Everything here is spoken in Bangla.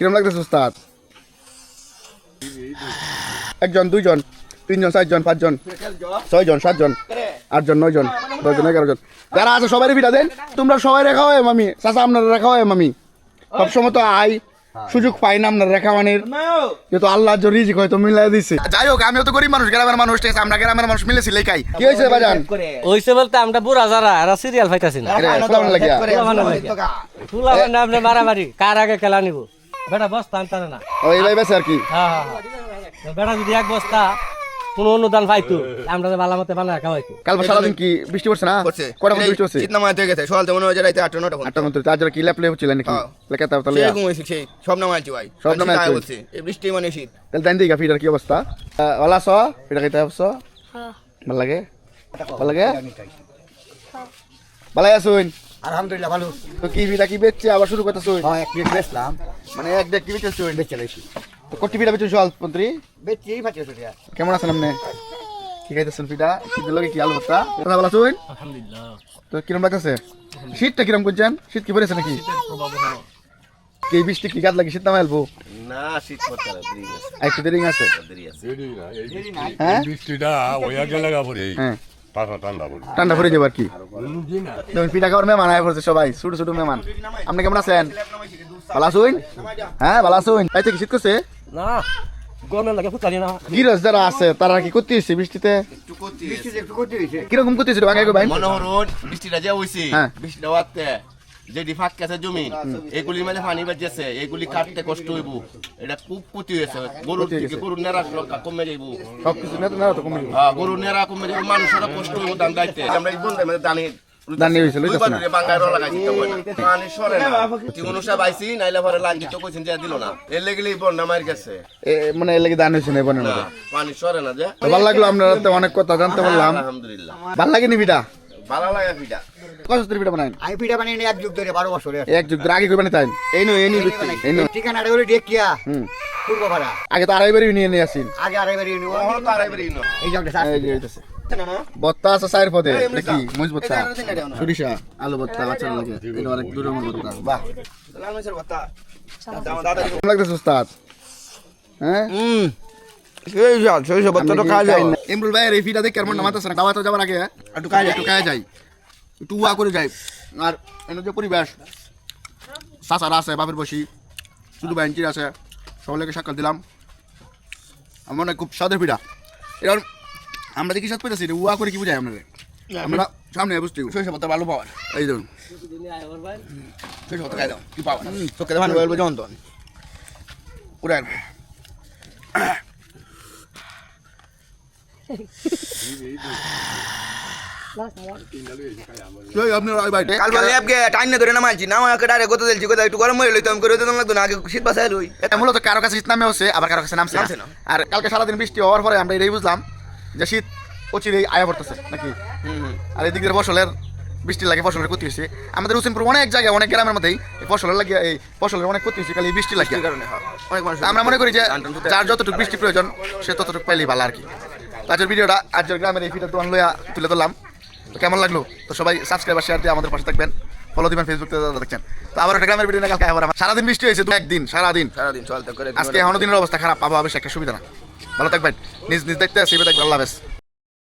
কিরম লাগতেছে উস্তাদ? একজন দুইজন তিনজন চারজন পাঁচজন ছয়জন সাতজন আটজন নয়জন দশজন এগারো জন যারা আছে সবাই ভিটা দেন। তোমরা সবাই রেখা হয় মামি। চাচা আপনারা রেখা হয় মামি। সবসময় তো আই সুযোগ পাই না আপনার রেখা মানির। যেহেতু আল্লাহ রিজিক হয়তো মিলাই দিছে। যাই হোক আমিও তো গরিব মানুষ গ্রামের মানুষ ঠিক আছে, আমরা গ্রামের মানুষ মিলেছি লেখাই কি হয়েছে বাজান হইছে বলতে আমরা বুড়া যারা এরা সিরিয়াল ফাইতাছি না। মানে আপনি মারামারি কার আগে খেলা নিব? বেটা বস্তা আনতারে না। ও এই ভাই বেছে আর কি? হ্যাঁ হ্যাঁ হ্যাঁ। বেটা যদি এক বস্তা কোন অনুদান পাইতো আমরা যে বালা মতে বানা খাওয়াইতো। কাল সারাদিন কি বৃষ্টি পড়ছে না? কটা মতো বৃষ্টি হচ্ছে চিন্তা হয়ে গেছে সকাল মনে হয় যে রাইতে আটটা নটা। আটটা মতো চার্জার কি ল্যাপলে হচ্ছিল নাকি? হ্যাঁ। লেখা তাহলে সেই ঘুমাইছি সেই সব নামাইছি ভাই। সব। নামাই বলছে এই বৃষ্টি মানে শীত। তাহলে দেন দিকা ফিটার কি অবস্থা? ওলা স ফিটা খাইতে হবস ভালো লাগে? ভালো লাগে? ভালাই আসুন। আলহামদুলিল্লাহ ভালো। তো কি ফিটা কি বেচছে? আবার শুরু করতে শুন হ্যাঁ এক প্লেট বেচলাম। মানে এক বেচছে শুন বেচে লাইছি তো কোটি ফিটা বেচছে জল মন্ত্রী বেচছি পাচ্ছি সেটা কেমন আছেন আপনি? কি খাইতেছেন ফিটা শীতের লগে কি আলু ভর্তা? কথা বলা শুন আলহামদুলিল্লাহ। তো কিরম লাগতেছে? শীতটা কিরম করছেন? শীত কি পড়েছে নাকি? কি বৃষ্টি কি গাদ লাগে শীত নামে আলবো? না শীত পড়ছে না একটু দেরি আছে? দেরি না, এই বৃষ্টি- হ্যাঁ? বৃষ্টিটা ওই আগে লাগা পড়ে। হ্যাঁ। ঠান্ডা পড়ে আর কি। দেখুন পিঠা খাওয়ার মেহমান আয় পড়ছে সবাই ছোট ছোট মেহমান। আপনি কেমন আছেন? ভালো আসুন হ্যাঁ ভালো আসুন তাই থেকে শীত করছে? না গরমের লাগে ফুটালি না। গিরস যারা আছে তারা কি করতে বৃষ্টিতে? একটু করতে একটু করতে হয়েছে? কীরকম করতে এসেছিল আগে ভাই মনোহরণ বৃষ্টিটা যে হইছে হ্যাঁ। বৃষ্টিটা হওয়াতে যেটি ফাঁক আছে জমি এগুলি মানে পানি বাজেছে এগুলি কাটতে কষ্ট হইব। এটা খুব ক্ষতি হয়েছে। গরুর থেকে গেছে। গরুর নেড়া কমে যাইব। সব কিছু না তো তো কমে যাবে। হ্যাঁ গরুর নেড়া কমে যাইব। মানুষেরা কষ্ট হইব দান দাইতে আমরা এই বলতে মানে দানি তো সরে না। নাইলে তো কইছেন যে দিল না। এর লেগেলি বন্যা মার গেছে। এ মানে এর লাগি দান হয়েছে না এই মধ্যে? পানি সরে না যে। ভালো লাগল আপনারা তো অনেক কথা জানতে পারলাম। আলহামদুলিল্লাহ। ভালো লাগেনি পিঠা ভালো লাগে পিঠা কত পিঠা বানাই আমি পিঠা বানিয়ে নিয়ে এক যুগ ধরে বারো বছরে এক যুগ ধরে আগে করে বানাই তাই এই নো এই নি এই নো ঠিকানাটা হলো ডেকিয়া হুম পূর্ব আগে তো আড়াই বাড়ি নিয়ে নিয়ে আসিন আগে আড়াইবার ইউনিয়ন ওহরো তো আড়াইবারই ন এই জগটা এই বত্তা আছে চায়ের পদে নাকি মরিচ বত্তা সরিষা আলু বত্তা বাচ্চা লাগে এটা অনেক দূরের বত্তা বাহ লাল মাছের ভর্তা দাদা লাগতেছে উস্তাদ হ্যাঁ হুম সেই যাও সেই সব ভর্তা তো খাওয়া যায় ইমরুল ভাই এই ফিটা দেখে কেমন নামাতেছে না। খাওয়া যাবার আগে একটু খাই একটু খাই যাই। একটু উয়া করে যাই। আর এনে যে পরিবেশ আছে বাপের বসি শুধু ব্যাঞ্চির আছে সকলকে সাক্ষাৎ দিলাম। আমার হয় খুব স্বাদের পিঠা এবার আমরা দেখি স্বাদ পেতেছি উয়া করে কি বুঝাই আপনাদের? আমরা সামনে বুঝতে ভালো পাওয়া। এই ধরুন খাই দাও কি বলব পুরা আপনার ওই বাড়িতে কাল বলে অ্যাপকে টাইম না ধরে নামাইছি নামাকে ডাইরেক্ট কত দিলছি কোথায় একটু গরম হয়ে লইতাম করে দিতাম লাগতো না আগে শীত বাসায় লই এটা মূলত কারও কাছে শীত নামে হচ্ছে আবার কারও কাছে নামছে নামছে না। না। আর কালকে সারাদিন বৃষ্টি হওয়ার পরে আমরা এটাই বুঝলাম যে শীত অচিরেই আয়া পড়তেছে নাকি? আর এদিক দিয়ে ফসলের বৃষ্টি লাগে ফসলের ক্ষতি হয়েছে। আমাদের হোসেনপুর অনেক জায়গায় অনেক গ্রামের মধ্যেই ফসলের লাগে এই ফসলের অনেক ক্ষতি হয়েছে খালি বৃষ্টি লাগে। কারণে হ্যাঁ। আমরা মনে করি যে যার যতটুকু বৃষ্টি প্রয়োজন সে ততটুকু পাইলেই ভালো আর কি। আজকের ভিডিওটা আজকের গ্রামের এই ভিডিওটা তোমার লোয়া তুলে ধরলাম। তো কেমন লাগল? তো সবাই সাবস্ক্রাইব আর শেয়ার দিয়ে আমাদের পাশে থাকবেন। ফলো দিবেন ফেসবুক দেখছেন। তো আবার একটা গ্রামের ভিডিও না কালকে আবার সারাদিন বৃষ্টি হয়েছে দু একদিন সারাদিন। সারাদিন চলতে করে আজকে এখনও দিনের অবস্থা খারাপ আবহাওয়া বেশ একটা সুবিধা না। ভালো থাকবেন। নিজ নিজ দেখতে আসবে দেখবেন। আল্লাহ হাফেজ।